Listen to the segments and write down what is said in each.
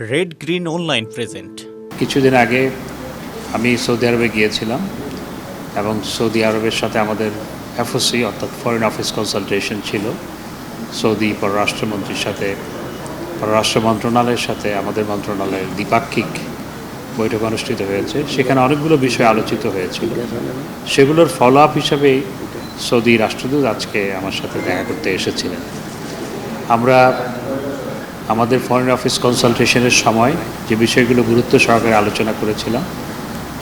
Red green online present কিছুদিন আগে আমি সৌদি আরবে গিয়েছিলাম এবং সৌদি আরবের সাথে আমাদের এফওসি, অর্থাৎ ফরেন অফিস কনসালটেশন ছিল। সৌদি পররাষ্ট্রমন্ত্রীর সাথে, পররাষ্ট্র মন্ত্রণালয়ের সাথে, আমাদের মন্ত্রণালয়ের দ্বিপাক্ষিক বৈঠক অনুষ্ঠিত হয়েছে। সেখানে অনেকগুলো বিষয় আলোচিত হয়েছিল। সেগুলোর ফলো আপ হিসাবেই সৌদি রাষ্ট্রদূত আজকে আমার সাথে দেখা করতে এসেছিলেন। আমরা আমাদের ফরেন অফিস কনসালটেশনের সময় যে বিষয়গুলো গুরুত্ব সহকারে আলোচনা করেছিলাম,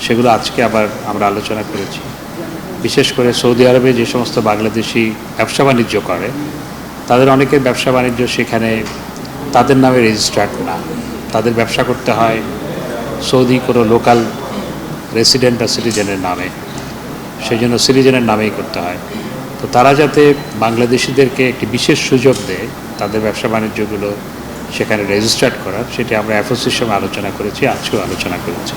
সেগুলো আজকে আবার আমরা আলোচনা করেছি। বিশেষ করে সৌদি আরবে যে সমস্ত বাংলাদেশি ব্যবসা বাণিজ্য করে, তাদের অনেকের ব্যবসা বাণিজ্য সেখানে তাদের নামে রেজিস্টার্ড না। তাদের ব্যবসা করতে হয় সৌদি কোনো লোকাল রেসিডেন্ট বা সিটিজেনের নামে। সেই জন্য সিটিজেনের নামেই করতে হয়। তো তারা যাতে বাংলাদেশিদেরকে একটি বিশেষ সুযোগ দেয়, তাদের ব্যবসা বাণিজ্যগুলো সেখানে রেজিস্টার্ড করার সেটি আমরা সঙ্গে আলোচনা করেছি, আজকেও আলোচনা করেছি।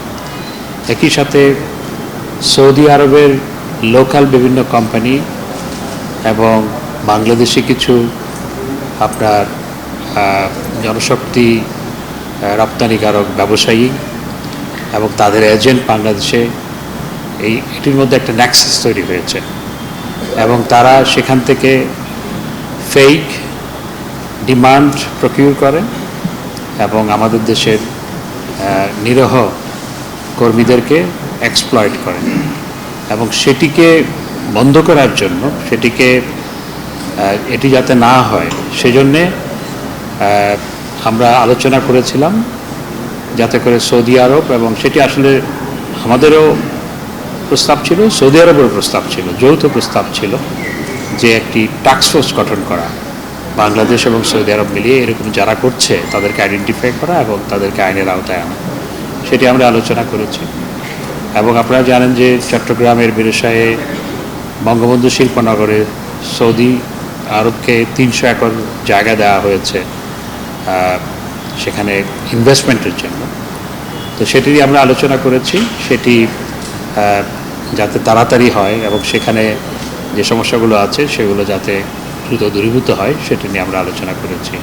একই সাথে সৌদি আরবের লোকাল বিভিন্ন কোম্পানি এবং বাংলাদেশি কিছু আপনার জনশক্তি রপ্তানিকারক ব্যবসায়ী এবং তাদের এজেন্ট বাংলাদেশে এই, এটির মধ্যে একটা ন্যাক্সেস তৈরি হয়েছে। এবং তারা সেখান থেকে ফেক ডিমান্ড প্রকিউর করে এবং আমাদের দেশের নিরহ কর্মীদেরকে এক্সপ্লয়েট করেন। এবং সেটিকে বন্ধ করার জন্য, সেটিকে এটি যাতে না হয়, সেজন্যে আমরা আলোচনা করেছিলাম যাতে করে সৌদি আরব এবং সেটি আসলে আমাদেরও প্রস্তাব ছিল, সৌদি আরবেরও প্রস্তাব ছিল, যৌথ প্রস্তাব ছিল যে একটি টাস্কফোর্স গঠন করা। বাংলাদেশ এবং সৌদি আরব মিলিয়ে এরকম যারা করছে, তাদেরকে আইডেন্টিফাই করা এবং তাদেরকে আইনের আওতায় আনা। সেটি আমরা আলোচনা করেছি। এবং আপনারা জানেন যে চট্টগ্রামের বিরসায়ে বঙ্গবন্ধু শিল্পনগরে সৌদি আরবকে তিনশো একর জায়গা দেওয়া হয়েছে সেখানে ইনভেস্টমেন্টের জন্য। তো সেটিরই আমরা আলোচনা করেছি। সেটি যাতে তাড়াতাড়ি হয় এবং সেখানে যে সমস্যাগুলো আছে, সেগুলো যাতে দ্রুত দূরীভূত হয় সেটি নিয়ে আমরা আলোচনা করেছি।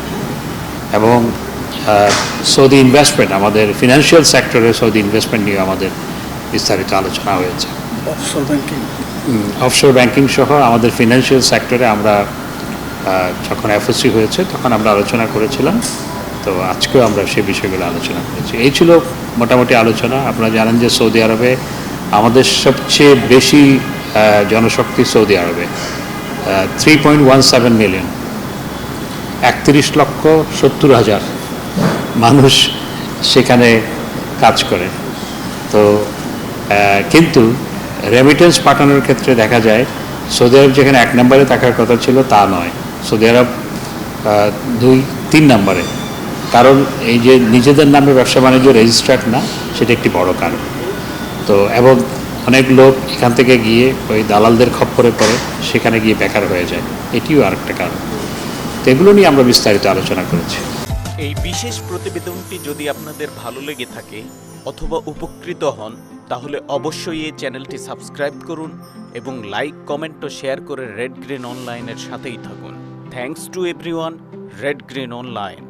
এবং সৌদি ইনভেস্টমেন্ট আমাদের ফিনান্সিয়াল সেক্টরে সৌদি ইনভেস্টমেন্ট নিয়ে আমাদের বিস্তারিত আলোচনা হয়েছে। অফশোর ব্যাংকিং সহ আমাদের ফিনান্সিয়াল সেক্টরে আমরা যখন এফওসি হয়েছে তখন আমরা আলোচনা করেছিলাম। তো আজকেও আমরা সে বিষয়গুলো আলোচনা করেছি। এই ছিল মোটামুটি আলোচনা। আপনারা জানেন যে সৌদি আরবে আমাদের সবচেয়ে বেশি জনশক্তি সৌদি আরবে। Three point one seven million একত্রিশ লক্ষ সত্তর হাজার মানুষ সেখানে কাজ করে। তো কিন্তু রেমিটেন্স পাঠানোর ক্ষেত্রে দেখা যায়, সৌদি আরব যেখানে এক নম্বরে থাকার কথা ছিল তা নয়। সৌদি আরব দুই, তিন নম্বরে। কারণ এই যে নিজেদের নামে ব্যবসা বাণিজ্য রেজিস্টার্ড না, সেটা একটি বড় কারণ। তো, এবং অনেক লোক এখান থেকে গিয়ে ওই দালালদের খপ্পরে পড়ে, সেখানে গিয়ে বেকার হয়ে যায়। এটিও আরেকটা কারণ। তো এগুলো নিয়ে আমরা বিস্তারিত আলোচনা করেছি। এই বিশেষ প্রতিবেদনটি যদি আপনাদের ভালো লেগে থাকে অথবা উপকৃত হন, তাহলে অবশ্যই এই চ্যানেলটি সাবস্ক্রাইব করুন এবং লাইক, কমেন্ট ও শেয়ার করে রেড গ্রিন অনলাইনের সাথেই থাকুন। Thanks to everyone Red Green Online